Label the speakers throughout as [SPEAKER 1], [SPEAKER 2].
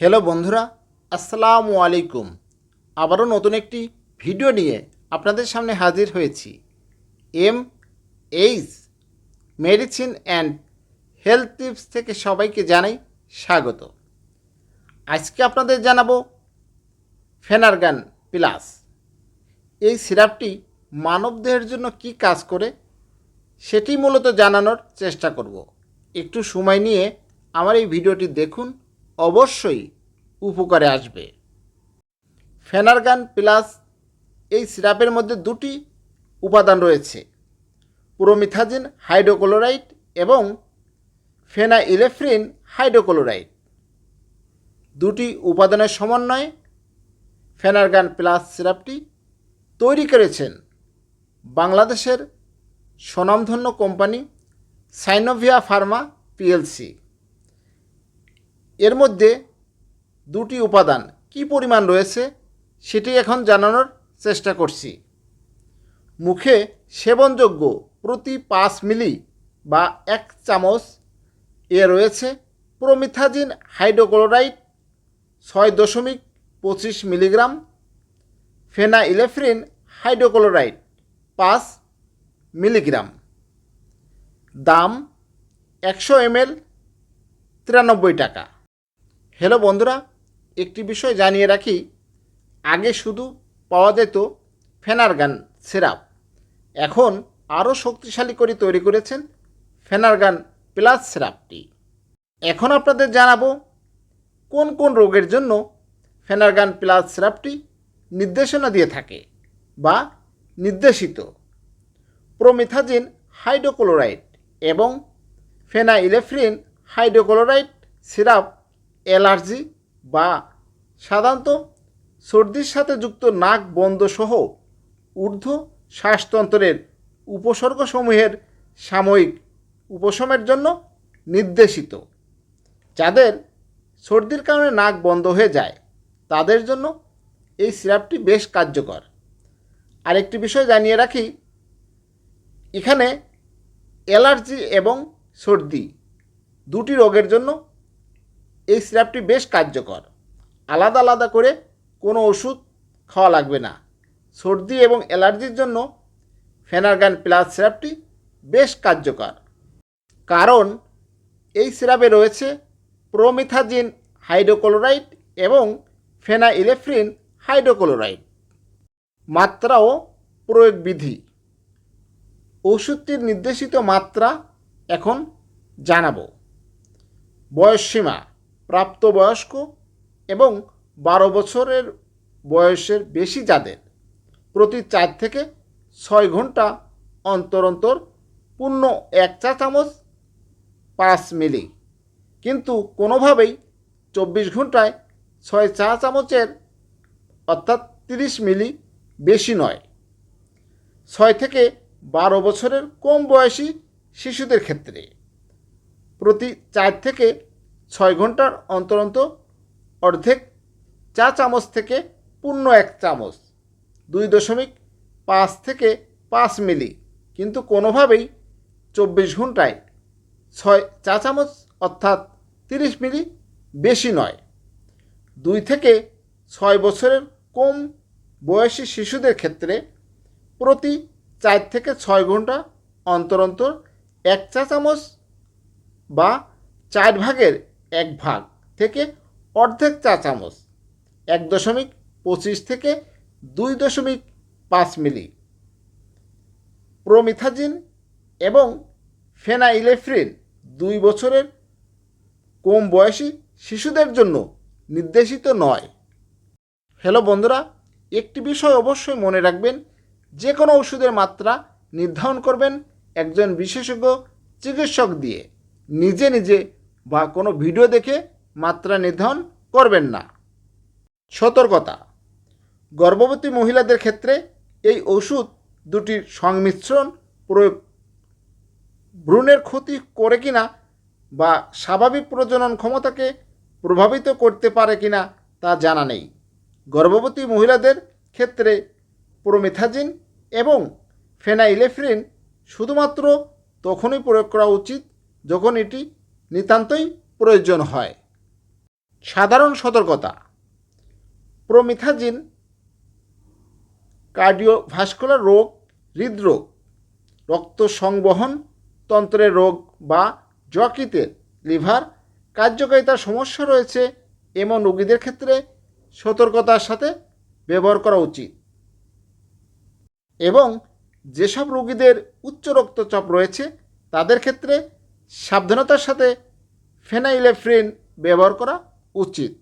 [SPEAKER 1] Hello বন্ধুরা, আসসালামু আলাইকুম। আবারও নতুন একটি ভিডিও নিয়ে আপনাদের সামনে হাজির হয়েছি। M H medicine and health tips থেকে সবাইকে জানাই স্বাগত। আজকে আপনাদের জানাব ফেনারগান প্লাস। এই সিরাপটি মানবদেহের জন্য কি কাজ করে সেটি মূলত জানানোর চেষ্টা করব। একটু সময় নিয়ে আমার এই ভিডিওটি দেখুন অবশ্যই উপকারে আসবে। ফেনারগান প্লাস এই সিরাপের মধ্যে দুটি উপাদান রয়েছে, পুরোমিথাজিন হাইড্রোক্লোরাইড এবং ফেনাইলেফ্রিন হাইড্রোক্লোরাইড। দুটি উপাদানের সমন্বয়ে ফেনারগান প্লাস সিরাপটি তৈরি করেছেন বাংলাদেশের স্বনামধন্য কোম্পানি সাইনোভিয়া ফার্মা পিএলসি। এর মধ্যে দুটি উপাদান কি পরিমাণ রয়েছে সেটি এখন জানানোর চেষ্টা করছি। মুখে সেবনযোগ্য প্রতি পাঁচ মিলি বা এক চামচ এ রয়েছে প্রমিথাজিন হাইড্রোক্লোরাইড ছয় দশমিক পঁচিশ মিলিগ্রাম ফেনা ইলেফ্রিন হাইড্রোক্লোরাইড পাঁচ মিলিগ্রাম। দাম একশো এমএল তিরানব্বই টাকা। হ্যালো বন্ধুরা, একটি বিষয় জানিয়ে রাখি। আগে শুধু পাওয়া যেত ফেনারগান সিরাপ। এখন আরও শক্তিশালী করে তৈরি করেছেন ফেনারগান প্লাস সিরাপটি। এখন আপনাদের জানাব, কোন কোন রোগের জন্য ফেনারগান প্লাস সিরাপটি নির্দেশনা দিয়ে থাকে বা নির্দেশিত। প্রমিথাজিন হাইড্রোক্লোরাইড এবং ফেনাইলেফ্রিন হাইড্রোক্লোরাইড সিরাপ অ্যালার্জি বা সাধারণত সর্দির সাথে যুক্ত নাক বন্ধ সহ ঊর্ধ্ব শ্বাসতন্ত্রের উপসর্গসমূহের সাময়িক উপশমের জন্য নির্দেশিত। যাদের সর্দির কারণে নাক বন্ধ হয়ে যায়, তাদের জন্য এই সিরাপটি বেশ কার্যকর। আরেকটি বিষয় জানিয়ে রাখি, এখানে অ্যালার্জি এবং সর্দি দুটি রোগের জন্য এই সিরাপটি বেশ কার্যকর। আলাদা আলাদা করে কোনো ওষুধ খাওয়া লাগবে না। সর্দি এবং অ্যালার্জির জন্য ফেনারগান প্লাস সিরাপটি বেশ কার্যকর। কারণ এই সিরাপে রয়েছে প্রোমিথাজিন হাইড্রোক্লোরাইড এবং ফেনাইলেফ্রিন হাইড্রোক্লোরাইড। মাত্রা ও প্রয়োগ বিধি ওষুধটির নির্দেশিত মাত্রা এখন জানাব। বয়সসীমা প্রাপ্তবয়স্ক এবং বারো বছরের বয়সের বেশি যাদের। প্রতি চার থেকে ছয় ঘণ্টা অন্তর অন্তর পূর্ণ এক চা চামচ পাঁচ মিলি। কিন্তু কোনোভাবেই চব্বিশ ঘন্টায় ছয় চা চামচের অর্থাৎ তিরিশ মিলি বেশি নয়। ছয় থেকে বারো বছরের কম বয়সী শিশুদের ক্ষেত্রে প্রতি চার থেকে ছয় ঘণ্টার অন্তর অর্ধেক চা চামচ থেকে পূর্ণ এক চামচ, দুই দশমিক পাঁচ থেকে পাঁচ মিলি, কিন্তু কোনোভাবেই চব্বিশ ঘন্টায় ছয় চা চামচ অর্থাৎ তিরিশ মিলি বেশি নয়। দুই থেকে ছয় বছরের কম বয়সী শিশুদের ক্ষেত্রে প্রতি চার থেকে ছয় ঘণ্টা অন্তর অন্তর এক চা চামচ বা চার ভাগের এক ভাগ থেকে অর্ধেক চা চামচ, এক দশমিক পঁচিশ থেকে দুই দশমিক পাঁচ মিলি, প্রমিথাজিন এবং ফেনাইলেফ্রিন দুই বছরের কম বয়সী শিশুদের জন্য নির্দেশিত নয়। হ্যালো বন্ধুরা, একটি বিষয় অবশ্যই মনে রাখবেন, যে কোনো ওষুধের মাত্রা নির্ধারণ করবেন একজন বিশেষজ্ঞ চিকিৎসক দিয়ে। নিজে নিজে বা কোনো ভিডিও দেখে মাত্রা নির্ধারণ করবেন না। সতর্কতা। গর্ভবতী মহিলাদের ক্ষেত্রে এই ওষুধ দুটির সংমিশ্রণ প্রয়োগ ভ্রূণের ক্ষতি করে কিনা বা স্বাভাবিক প্রজনন ক্ষমতাকে প্রভাবিত করতে পারে কিনা তা জানা নেই। গর্ভবতী মহিলাদের ক্ষেত্রে প্রোমেথাজিন এবং ফেনাইলেফ্রিন শুধুমাত্র তখনই প্রয়োগ করা উচিত যখন এটি নিতান্তই প্রয়োজন হয়। সাধারণ সতর্কতা। প্রমিথাজিন কার্ডিওভাস্কুলার রোগ হৃদরোগ, রক্ত সংবহন তন্ত্রের রোগ বা যকৃতের লিভার কার্যকারিতার সমস্যা রয়েছে এমন রোগীদের ক্ষেত্রে সতর্কতার সাথে ব্যবহার করা উচিত। এবং যেসব রোগীদের উচ্চ রক্তচাপ রয়েছে তাদের ক্ষেত্রে সাবধানতার সাথে ফেনাইলেফ্রিন ব্যবহার করা উচিত।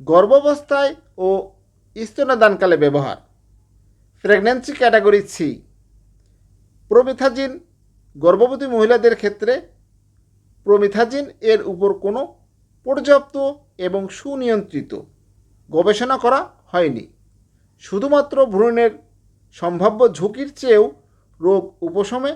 [SPEAKER 1] গর্ভাবস্থায় ও স্তনদানকালে ব্যবহার। প্রেগন্যান্সি ক্যাটাগরি সি প্রমিথাজিন গর্ভবতী মহিলাদের ক্ষেত্রে প্রমিথাজিন এর উপর কোনো পর্যাপ্ত এবং সুনিয়ন্ত্রিত গবেষণা করা হয়নি। শুধুমাত্র ভ্রূণের সম্ভাব্য ঝুঁকির চেয়েও রোগ উপশমে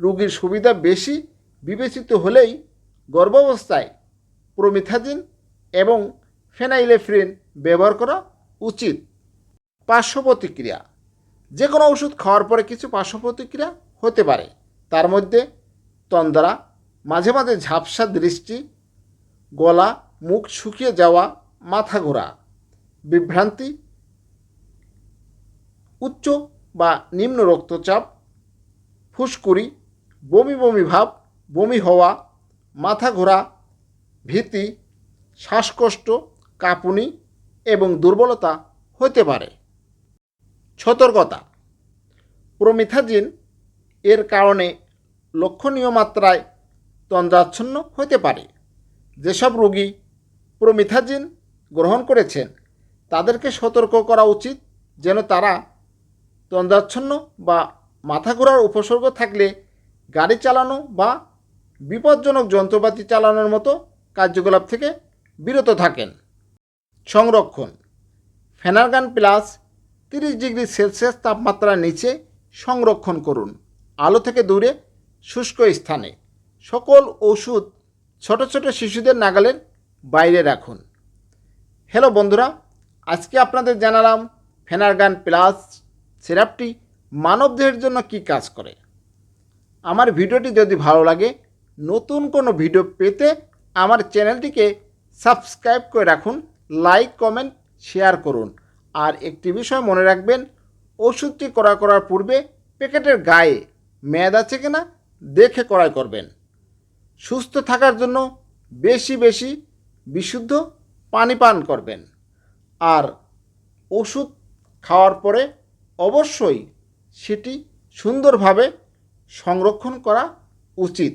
[SPEAKER 1] রোগীর সুবিধা বেশি বিবেচিত হলেই গর্ভাবস্থায় প্রমিথাজিন এবং ফেনাইলেফ্রিন ব্যবহার করা উচিত। পার্শ্ব প্রতিক্রিয়া যে কোনো ওষুধ খাওয়ার পরে কিছু পার্শ্ব প্রতিক্রিয়া হতে পারে। তার মধ্যে তন্দ্রা, মাঝে মাঝে ঝাপসা দৃষ্টি, গলা, মুখ শুকিয়ে যাওয়া, মাথা ঘোরা, বিভ্রান্তি, উচ্চ বা নিম্ন রক্তচাপ, ফুসকুড়ি, বমি বমি ভাব বমি হওয়া, মাথা ঘোরা, ভীতি, শ্বাসকষ্ট, কাঁপুনি এবং দুর্বলতা হতে পারে। সতর্কতা। প্রমিথাজিন এর কারণে লক্ষণীয় মাত্রায় তন্দ্রাচ্ছন্ন হতে পারে। যেসব রোগী প্রমিথাজিন গ্রহণ করেছেন, তাদেরকে সতর্ক করা উচিত যেন তারা তন্দ্রাচ্ছন্ন বা মাথা ঘোরার উপসর্গ থাকলে গাড়ি চালানো বা বিপজ্জনক যন্ত্রপাতি চালানোর মতো কার্যকলাপ থেকে বিরত থাকেন। সংরক্ষণ। ফেনারগান প্লাস তিরিশ ডিগ্রি সেলসিয়াস তাপমাত্রার নিচে সংরক্ষণ করুন। আলো থেকে দূরে, শুষ্ক স্থানে। সকল ওষুধ ছোট ছোট শিশুদের নাগালের বাইরে রাখুন। হ্যালো বন্ধুরা, আজকে আপনাদের জানালাম ফেনারগান প্লাস সিরাপটি মানবদেহের জন্য কি কাজ করে। আমার ভিডিওটি যদি ভালো লাগে নতুন কোনো ভিডিও পেতে আমার চ্যানেলটিকে সাবস্ক্রাইব করে রাখুন, লাইক, কমেন্ট, শেয়ার করুন। আর একটি বিষয় মনে রাখবেন, ওষুধটি ক্রয় করার পূর্বে প্যাকেটের গায়ে মেয়াদ আছে কিনা দেখে ক্রয় করবেন। সুস্থ থাকার জন্য বেশি বেশি বিশুদ্ধ পানি পান করবেন। আর ওষুধ খাওয়ার পরে অবশ্যই সেটি সুন্দরভাবে সংরক্ষণ করা উচিত।